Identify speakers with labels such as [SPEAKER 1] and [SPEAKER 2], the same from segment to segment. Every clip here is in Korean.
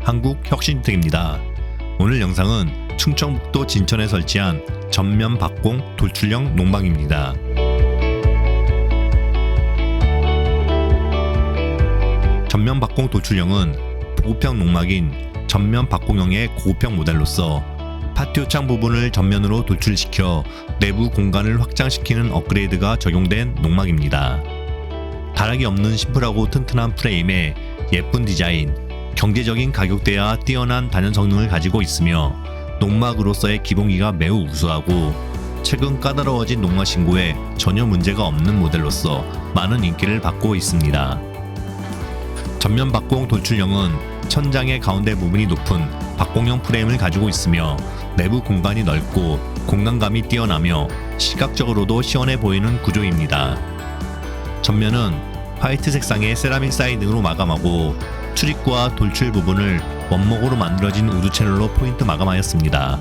[SPEAKER 1] 한국혁신주택입니다. 오늘 영상은 충청북도 진천에 설치한 전면 박공 돌출형 농막입니다. 전면 박공 돌출형은 보급형 농막인 전면 박공형의 고급형 모델로서 파티오 창 부분을 전면으로 돌출시켜 내부 공간을 확장시키는 업그레이드가 적용된 농막입니다. 다락이 없는 심플하고 튼튼한 프레임에 예쁜 디자인, 경제적인 가격대와 뛰어난 단연 성능을 가지고 있으며 농막으로서의 기본기가 매우 우수하고 최근 까다로워진 농막 신고에 전혀 문제가 없는 모델로서 많은 인기를 받고 있습니다. 전면 박공 돌출형은 천장의 가운데 부분이 높은 박공형 프레임을 가지고 있으며 내부 공간이 넓고 공간감이 뛰어나며 시각적으로도 시원해 보이는 구조입니다. 전면은 화이트 색상의 세라믹 사이딩으로 마감하고 출입구와 돌출 부분을 원목으로 만들어진 우드 채널로 포인트 마감하였습니다.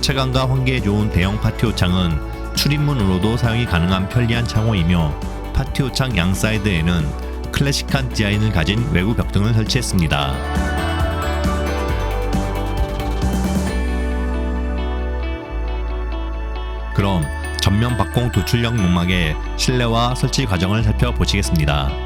[SPEAKER 1] 체감과 환기에 좋은 대형 파티오 창은 출입문으로도 사용이 가능한 편리한 창호이며 파티오 창 양 사이드에는 클래식한 디자인을 가진 외부 벽등을 설치했습니다. 그럼 전면 박공 도출형 농막의 실내와 설치 과정을 살펴보시겠습니다.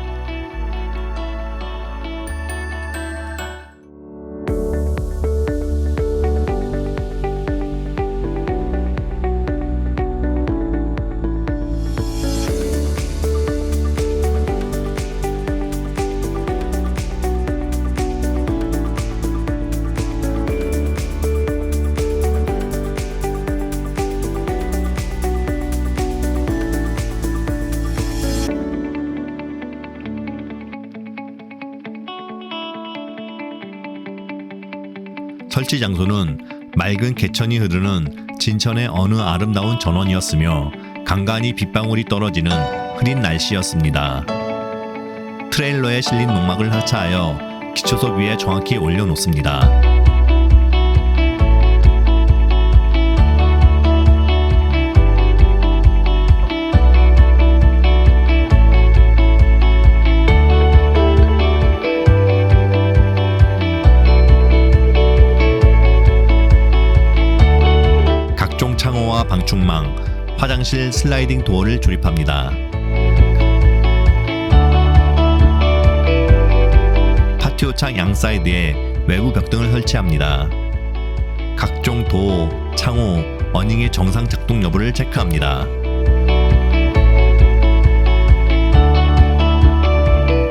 [SPEAKER 1] 설치 장소는 맑은 개천이 흐르는 진천의 어느 아름다운 전원이었으며 간간히 빗방울이 떨어지는 흐린 날씨였습니다. 트레일러에 실린 농막을 하차하여 기초석 위에 정확히 올려놓습니다. 창호와 방충망, 화장실 슬라이딩 도어를 조립합니다. 파티오 창 양 사이드에 외부 벽등을 설치합니다. 각종 도어, 창호, 어닝의 정상 작동 여부를 체크합니다.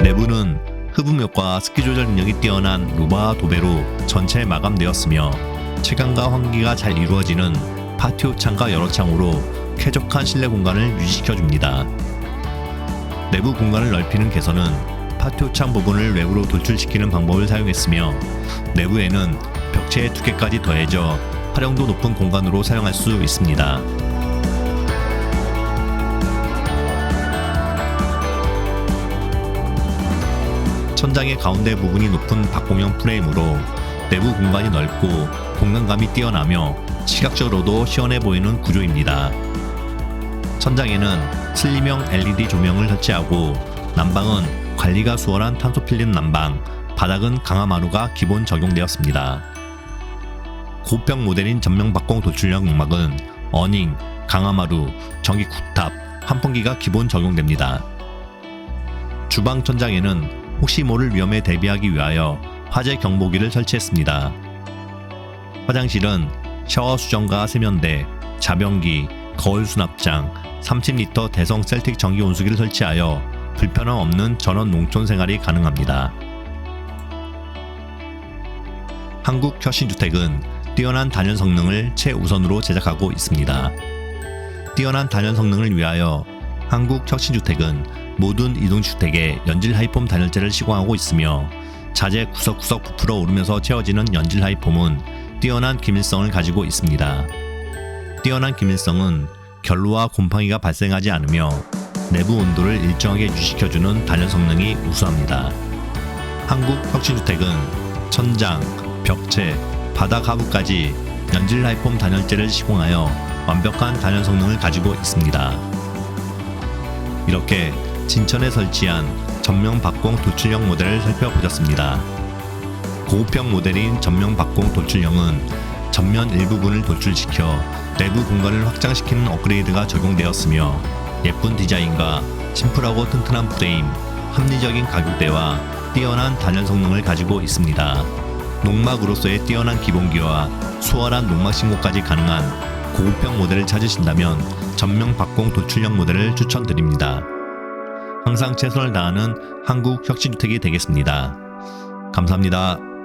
[SPEAKER 1] 내부는 흡음력과 습기 조절 능력이 뛰어난 루바 도배로 전체 마감되었으며 체감과 환기가 잘 이루어지는 파티오 창과 여러 창으로 쾌적한 실내 공간을 유지시켜 줍니다. 내부 공간을 넓히는 개선은 파티오 창 부분을 외부로 돌출시키는 방법을 사용했으며 내부에는 벽체의 두께까지 더해져 활용도 높은 공간으로 사용할 수 있습니다. 천장의 가운데 부분이 높은 박공형 프레임으로 내부 공간이 넓고 공간감이 뛰어나며 시각적으로도 시원해 보이는 구조입니다. 천장에는 슬림형 LED 조명을 설치하고 난방은 관리가 수월한 탄소 필름 난방, 바닥은 강화마루가 기본 적용되었습니다. 고평 모델인 전면 박공 도출형 농막은 어닝, 강화마루, 전기 쿡탑, 환풍기가 기본 적용됩니다. 주방 천장에는 혹시 모를 위험에 대비하기 위하여 화재 경보기를 설치했습니다. 화장실은 샤워 수정과 세면대, 자변기, 거울 수납장, 30리터 대성 셀틱 전기 온수기를 설치하여 불편함 없는 전원 농촌 생활이 가능합니다. 한국 혁신주택은 뛰어난 단열 성능을 최우선으로 제작하고 있습니다. 뛰어난 단열 성능을 위하여 한국 혁신주택은 모든 이동주택에 연질 하이폼 단열재를 시공하고 있으며 자재 구석구석 부풀어 오르면서 채워지는 연질 하이폼은 뛰어난 기밀성을 가지고 있습니다. 뛰어난 기밀성은 결로와 곰팡이가 발생하지 않으며 내부 온도를 일정하게 유지시켜주는 단열 성능이 우수합니다. 한국 혁신주택은 천장, 벽체, 바닥 하부까지 연질 하이폼 단열재를 시공하여 완벽한 단열 성능을 가지고 있습니다. 이렇게 진천에 설치한 전면 박공 도출형 모델을 살펴보셨습니다. 고급형 모델인 전면 박공 도출형은 전면 일부분을 도출시켜 내부 공간을 확장시키는 업그레이드가 적용되었으며 예쁜 디자인과 심플하고 튼튼한 프레임, 합리적인 가격대와 뛰어난 단열 성능을 가지고 있습니다. 농막으로서의 뛰어난 기본기와 수월한 농막 신고까지 가능한 고급형 모델을 찾으신다면 전면 박공 도출형 모델을 추천드립니다. 항상 최선을 다하는 한국 혁신주택이 되겠습니다. 감사합니다.